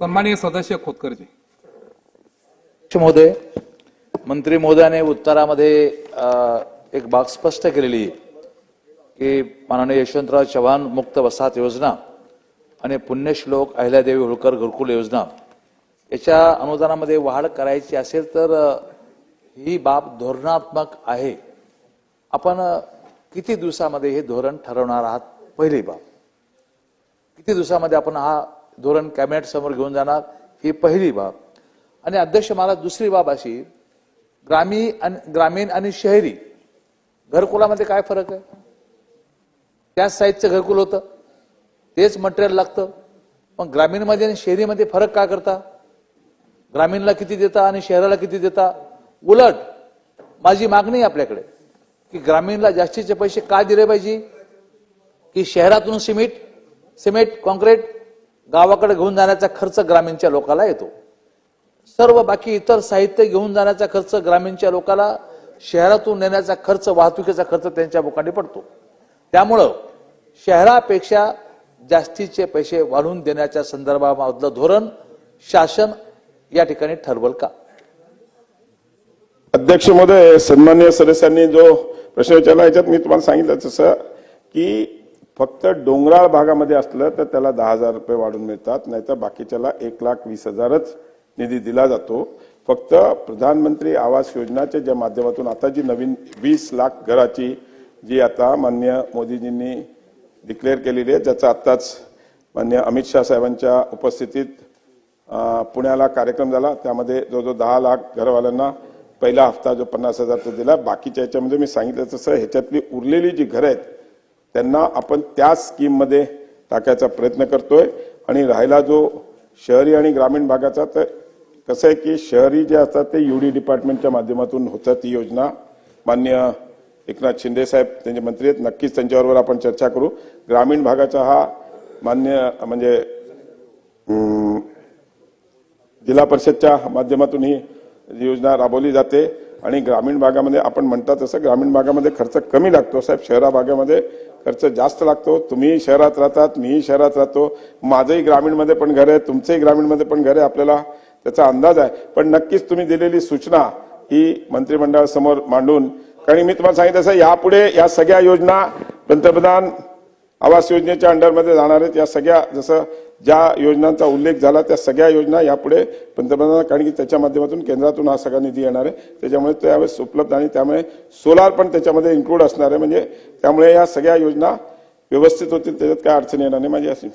सन्माननीय सदस्य खोतकरजी. महोदय मंत्री महोदयाने उत्तरामध्ये एक बाब स्पष्ट केलेली आहे की माननीय यशवंतराव चव्हाण मुक्त वसाहत योजना आणि पुण्यश्लोक अहिल्यादेवी होळकर गुरुकुल योजना याच्या अनुदानामध्ये वाढ करायची असेल तर ही बाब धोरणात्मक आहे. आपण किती दिवसामध्ये हे धोरण ठरवणार आहात? पहिली बाब. किती दिवसामध्ये आपण हा धोरण कॅबिनेट समोर घेऊन जाणार ही पहिली बाब. आणि अध्यक्ष मला दुसरी बाब अशी ग्रामीण आणि ग्रामीण आणि शहरी घरकुलामध्ये काय फरक आहे? त्याच साईजचं घरकुल होतं तेच मटेरियल लागतं. पण ग्रामीणमध्ये आणि शहरीमध्ये फरक का करता? ग्रामीणला किती देता आणि शहराला किती देता? उलट माझी मागणी आहे आपल्याकडे की ग्रामीणला जास्तीचे पैसे का दिले पाहिजे? की शहरातून सिमेंट सिमेंट कॉन्क्रीट गावाकडे घेऊन जाण्याचा खर्च ग्रामीणच्या लोकाला येतो. सर्व बाकी इतर साहित्य घेऊन जाण्याचा खर्च ग्रामीणच्या लोकाला शहरातून नेण्याचा खर्च वाहतुकीचा खर्च त्यांच्या बोकांनी पडतो. त्यामुळं शहरापेक्षा जास्तीचे पैसे वाढवून देण्याच्या संदर्भामधलं धोरण शासन या ठिकाणी ठरवल का? अध्यक्ष महोदय सन्मान्य सदस्यांनी जो प्रश्न विचारला याच्यात मी तुम्हाला सांगितलं तसं की फक्त डोंगराळ भागामध्ये असलं तर त्याला दहा हजार रुपये वाढून मिळतात नाहीतर बाकीच्याला एक लाख वीस हजारच निधी दिला जातो. फक्त प्रधानमंत्री आवास योजनाच्या ज्या माध्यमातून आता जी नवीन वीस लाख घराची जी आता मान्य मोदीजींनी डिक्लेअर केलेली आहे ज्याचा आत्ताच मान्य अमित शाह साहेबांच्या उपस्थितीत पुण्याला कार्यक्रम झाला. त्यामध्ये जो जो दहा लाख घरवाल्यांना पहिला हप्ता जो पन्नास हजारचा दिला. बाकीच्या याच्यामध्ये मी सांगितलं तसं ह्याच्यातली उरलेली जी घरं आहेत त्यांना आपण त्या स्कीममध्ये टाकायचा प्रयत्न करतोय. आणि राहिला जो शहरी आणि ग्रामीण भागाचा तर कसं आहे की शहरी जे असतात ते युडी डिपार्टमेंटच्या माध्यमातून होतात ती योजना. मान्य एकनाथ शिंदे साहेब त्यांचे मंत्री आहेत. नक्कीच त्यांच्याबरोबर आपण चर्चा करू. ग्रामीण भागाचा हा मान्य म्हणजे जिल्हा परिषदच्या माध्यमातून ही योजना राबवली जाते. आणि ग्रामीण भागामध्ये आपण म्हणता तसं ग्रामीण भागामध्ये खर्च कमी लागतो साहेब. शहरा भागामध्ये खर्च जास्त लागतो. तुम्ही शहरात राहतात मीही शहरात राहतो. माझंही ग्रामीणमध्ये पण घर आहे तुमचंही ग्रामीणमध्ये पण घर आहे आपल्याला. त्याचा अंदाज आहे. पण नक्कीच तुम्ही दिलेली सूचना ही मंत्रिमंडळासमोर मांडून कारण मी तुम्हाला सांगितलं असं यापुढे या सगळ्या योजना पंतप्रधान आवास योजनेच्या अंडरमध्ये जाणार आहेत. या सगळ्या जसं ज्या योजनांचा उल्लेख झाला त्या सगळ्या योजना यापुढे पंतप्रधान कारण की त्याच्या माध्यमातून केंद्रातून हा सगळा निधी येणार आहे. त्याच्यामुळे त्यावेळेस उपलब्ध आणि त्यामुळे सोलार पण त्याच्यामध्ये इन्क्लूड असणार आहे. म्हणजे त्यामुळे या सगळ्या योजना व्यवस्थित होतील त्याच्यात काय अडचण येणार नाही. माझी अशी